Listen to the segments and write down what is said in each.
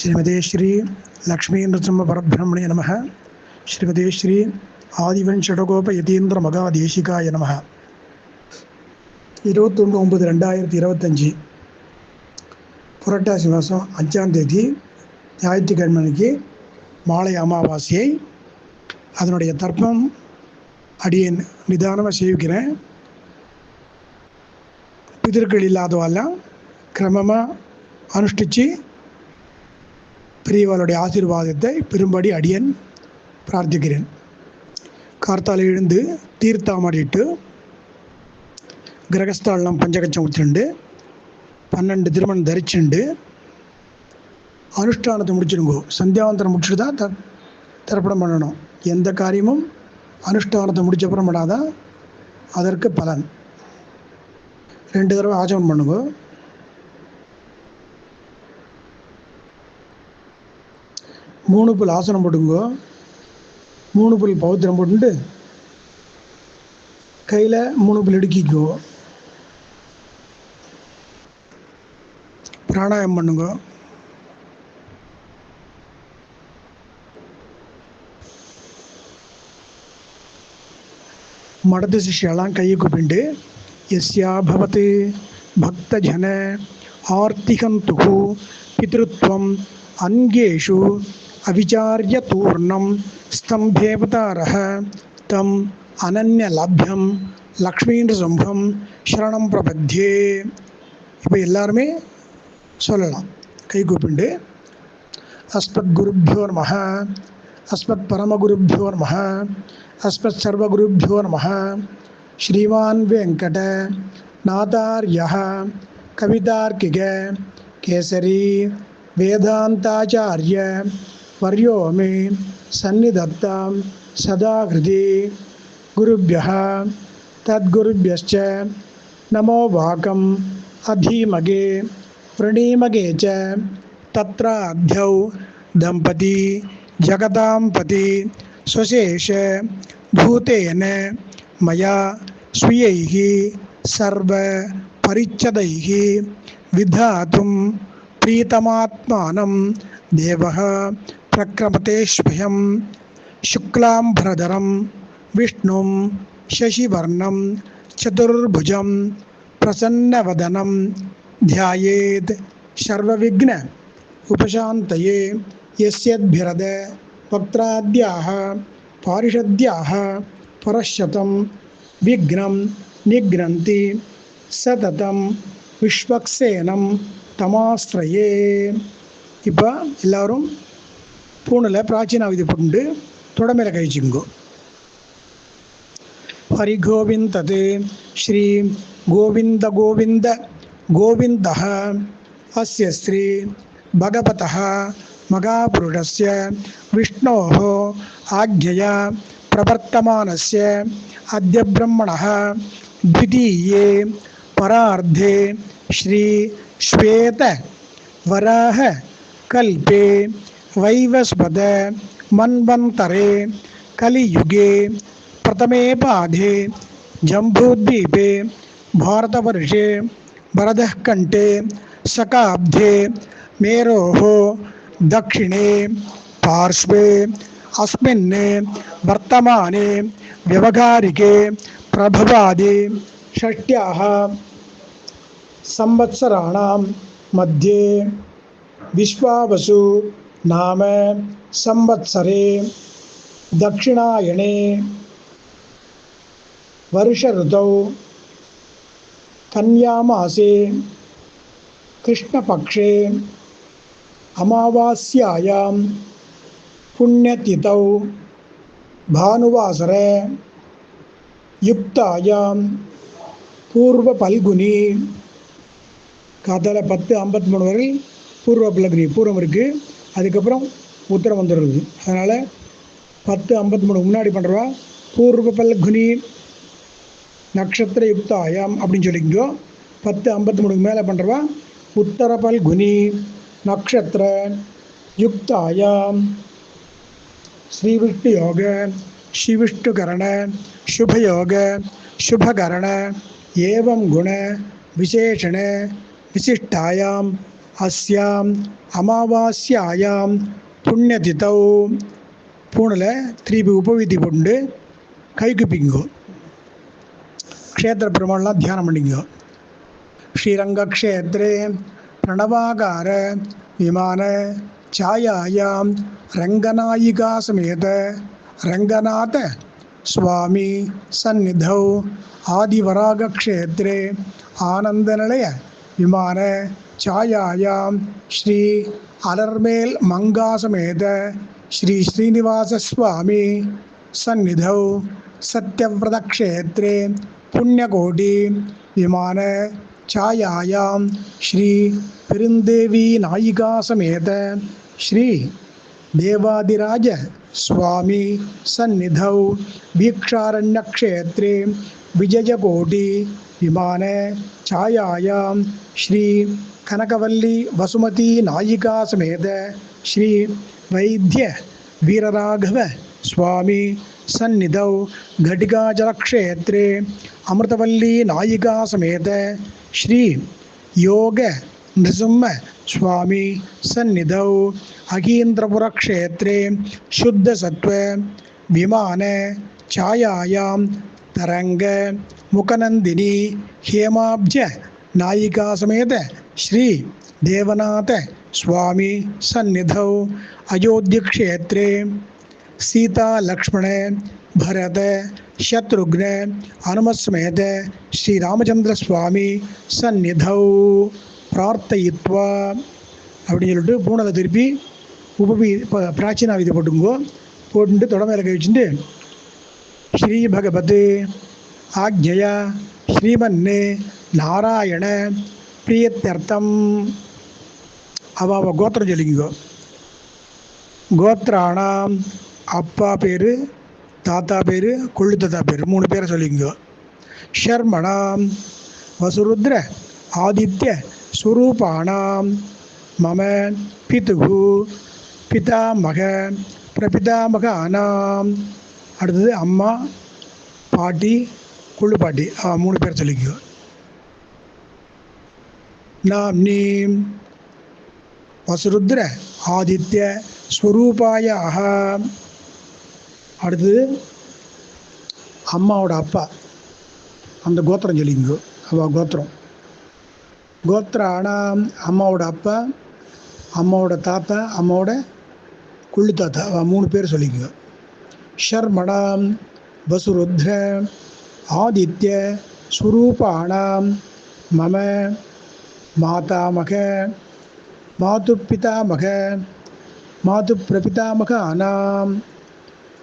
ஸ்ரீமதே ஸ்ரீ லக்ஷ்மி நரசிம்ம பரபிரம்மணே நம ஸ்ரீமதே ஸ்ரீ ஆதிவன் ஷடகோப யதீந்திர மகாதேசிகாய நம இருபத்தொன்று ஒன்பது ரெண்டாயிரத்தி இருபத்தஞ்சி. புரட்டாசி மாதம் அஞ்சாம் தேதி ஞாயிற்றுக்கிழமைக்கு மாலை அமாவாசையை அதனுடைய தர்ப்பம் அடியேன் நிதானமாக சேவிக்கிறேன். பிதர்கள் இல்லாதவெல்லாம் கிரமமாக அனுஷ்டித்து பெரியவர்களுடைய ஆசீர்வாதத்தை பெரும்படி அடியன் பிரார்த்திக்கிறேன். கார்த்தால் எழுந்து தீர்த்தாமடிட்டு கிரகஸ்தாளம் பஞ்சகச்சம் ஊற்றிண்டு பன்னெண்டு திருமணம் தரிச்சுண்டு அனுஷ்டானத்தை முடிச்சிடுங்கோ. சந்தியாவந்தரம் முடிச்சுட்டு தான் த திறப்படம் பண்ணணும். எந்த காரியமும் அனுஷ்டானத்தை முடிச்சப்புறம் பண்ணாதான் அதற்கு பலன். ரெண்டு தடவை ஆச்சமனம் பண்ணுங்க. மூணு புல் ஆசனம் போட்டுங்கோ மூணு புல் பௌத்திரம் போட்டுட்டு கையில் மூணு புல் இடுக்கிக்கோ. பிராணாயம் பண்ணுங்க. மடத்து சிஷ்யெல்லாம் கையை கூப்பிண்டு எஸ்யா பவத்து பக்தஜன ஆர்த்திகந்துகு பித்ருத்வம் அங்கேஷு அவிச்சாரிய ஸ்தம்பேவதாரக தம் அனன்யலப்யம் லக்ஷ்மீன்ற சம்பம் சரணம் பிரபத்தியே இப்போ எல்லாருமே சொல்லலாம். கை கூப்பிண்டு. அஸ்மத் குருப்பியோ நம அஸ்மத் பரமகுருப்பியோ நம அஸ்மத் சர்வகுருப்பியோ நம ஸ்ரீமான் வெங்கட நாதாரிய கவிதார்க்கிக கேசரி வேதாந்தாச்சாரிய वर्यो मे सन्निधत्तां सदा हृदि गुरुभ्यः। तद्गुरुभ्यश्च नमो वाकम् अधीमगे प्रणीमगे च तत्राध्यौ दम्पती जगतां पति स्वशेष भूतेन मया स्वीयैः सर्वपरिच्छदैः विधातुं प्रीतमात्मानं देवः। प्रक्रमते स्वयं शुक्लाम्भरधरं विष्णुं शशिवर्णं चतुर्भुजं प्रसन्नवदनं ध्यायेत् सर्वविघ्न उपशान्तये यस्यद्भिरद वक्त्राद्याः पारिषद्याः परश्शतं विघ्नं निघ्नन्ति சததம் விஸ்வக்சேனம் தமாஸ்திரயே இப்போ எல்லாரும் பூணில் பிராச்சீனாவதி புண்டு தொடமையில் கழிச்சுங்கோ. ஹரிகோவிந்தது ஸ்ரீ கோவிந்த கோவிந்த கோவிந்த அஸ்ய ஸ்ரீ பகவத மகாபுருஷஸ்ய விஷ்ணோ ஆக்ஞயா பிரவர்த்தமானஸ்ய அத்ய பிரம்மணः द्वितीये परार्धे श्री श्वेत वराह कल्पे वैवस्वद मन्वन्तरे कलियुगे, प्रथमे पाधे जम्बूद्वीपे, भारतवर्षे, वरदः कण्ठे शकाब्धे मेरोः, दक्षिणे, पार्श्वे अस्मिन् वर्तमाने, व्यवहारिके, प्रभवादि, षष्ट्याः संवत्सराणां मध्ये, विश्वावसु नाम संवत्सरे दक्षिणायणे वर्षऋतौ कन्यामासे कृष्णपक्षे अमावास्यायां पुण्यतिथौ भानुवासरे யுக்தாயாம் பூர்வ பல்குனி காத்தால பத்து ஐம்பத்தி மூணு வரை பூர்வ பல்குனி பூர்வம் இருக்குது அதுக்கப்புறம் உத்தரம் வந்துடுது அதனால் பத்து ஐம்பத்தி மூணு முன்னாடி பண்ணுறவா பூர்வ பல்குனி நட்சத்திர யுக்தாயாம் அப்படின்னு சொல்லிக்கோ பத்து ஐம்பத்தி மூணுக்கு மேலே பண்ணுறவா உத்தர பல்குனி நக்ஷத்திர யுக்தாயாம் ஸ்ரீவிஷ்ணு யோக शिविष्टुकरण शुभयोग शुभकरण एवं गुण विशेषण विशिष्टायां அஸ்யாம் அமாவாஸ்யாயாம் புண்ணியதிதௌ. பூணில் திருப்பி உபவீதி போட்டு கை குப்பிங்கோ க்ஷேத்திர பெருமாள்லாம் தியானம் பண்ணிங்கோ. ஸ்ரீரங்கக்ஷேத்ரே பிரணவாகார விமான சாயாயாம் ரங்கநாயிகா சமேத ரங்கநாத சுவாமி சந்நிதௌ. ஆதிவராகக்ஷேத்ரே ஆனந்தநிலைய விமான छायायां श्री अलर्मेल् मङ्गासमेत श्री श्रीनिवासस्वामी सन्निधौ सत्यव्रतक्षेत्रे पुण्यकोटि विमान छायायां श्री पेरुन्देवी पुण्यकोटी श्री देवादिराज स्वामी सन्निधौ दीक्षारण्यक्षेत्रे विजयकोटि विमान छायायां श्री कनकवल्ली वसुमती नायिका समेत श्री वैद्य वीरराघव स्वामी सन्निधौ घटिकाजलक्षेत्रे अमृतवल्ली नायिका समेत श्री योग नृसिंह स्वामी सन्निधौ अगीन्द्रपुरक्षेत्रे शुद्धसत्त्व विमान छायायां तरङ्ग मुखनन्दिनी हेमाब्ज नायिका समेत श्री देवनाथ स्वामी सन्निधौ अयोध्यक्षेत्रे सीता लक्ष्मण भरत शत्रुघ्न हनुमत समेत श्री रामचंद्र स्वामी सन्निधौ प्रार्थयित्वा அப்படின்னு சொல்லிட்டு பூனலை திருப்பி உபவி இப்போ பிராச்சீனா விதி போட்டுங்கோ போட்டுட்டு தொடமையில கழிச்சுட்டு ஸ்ரீ பகவத் ஆக்ஞயா ஸ்ரீமன்னு நாராயண பிரியத்தர்த்தம். அவ அவ கோத்திரம் சொல்லிக்கோ. கோத்ராணாம் அப்பா பேர் தாத்தா பேர் கொள்ளு தாத்தா பேர் மூணு பேரை சொல்லிக்கோ. ஷர்மணாம் வசுருத்ர ஆதித்ய சுரூபானாம். மம பிதுகு பிதாமக பிரபிதாமக ஆனாம் அடுத்தது அம்மா பாட்டி குள்ளு பாட்டி. மூணு பேர் சொல்லிக்கோ. நாம் நீம் வசுருத்ர ஆதித்ய ஸ்வரூபாயாக. அடுத்தது அம்மாவோட அப்பா. அந்த கோத்திரம் சொல்லிங்க அவள் கோத்திரம். கோத்திரானாம் அம்மாவோட அப்பா அம்மாவோட தாத்தா அம்மாவோட குள்ளு தாத்தா. அவள் மூணு பேர் சொல்லிக்கோ. ஷர்மணாம் வசுருத்ர ஆதித்ய ஸ்வரூபாணாம் மம மாதாமக மாது பிதாமக மாது பிரபிதாமக ஆனாம்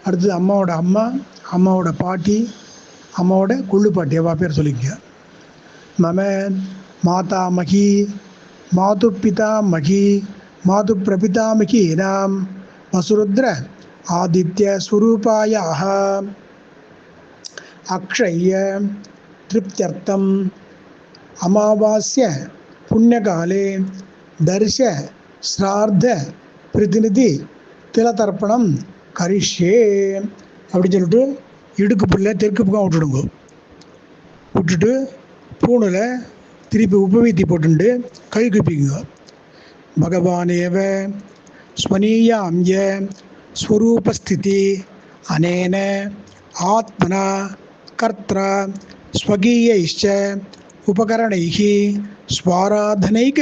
அடுத்தது அம்மாவோட அம்மா அம்மாவோட பாட்டி அம்மாவோட குள்ளு பாட்டி எவ்வளோ பேர் சொல்லிக்க மம மாதாமகி மாது பிதாமகி மாது பிரபிதாமகி நாம் வசுருத்ர ஆதித்ய ஸ்வரூபாயாக அக்ஷய திருப்தியர்த்தம் அமாவாஸ்ய புண்ணியகாலே தர்ஷ ஸ்ரார்த்த பிரதிநிதி திலதர்ப்பணம் கரிஷே அப்படின்னு சொல்லிட்டு இடுக்கு புல்ல தெற்கு பக்கம் விட்டுடுங்க. விட்டுட்டு பூணில் திருப்பி உபவீத்தி போட்டுண்டு கை குப்பிங்க பகவானேவ ஸ்மனீயாம்ய स्वरूपस्थिति अनेन आत्मना कर्त स्वगीय उपकरण स्वाराधनैक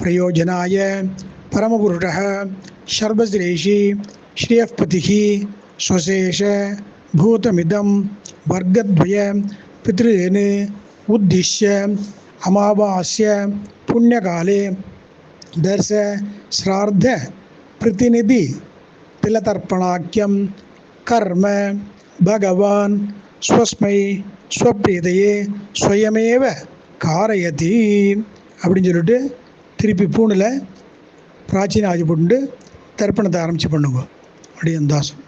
प्रयोजनाय परमपुरुषः सर्वश्रेषी श्रियःपतिः, स्वशेष, भूतमिदं, वर्गद्वय, पितॄन्, उद्दिश्य, अमावास्य, पुण्यकाले, दर्श श्रार्ध प्रतिनिधि तिलतर्पणाख्यं कर्म भगवान् स्वस्मै ஸ்வப்ரீதையே ஸ்வயமேவ காரயதி அப்படின்னு சொல்லிட்டு திருப்பி பூணில் பிராச்சீன ஆதி போட்டு தர்ப்பணத்தை ஆரம்பித்து பண்ணுங்க அப்படியே தாசம்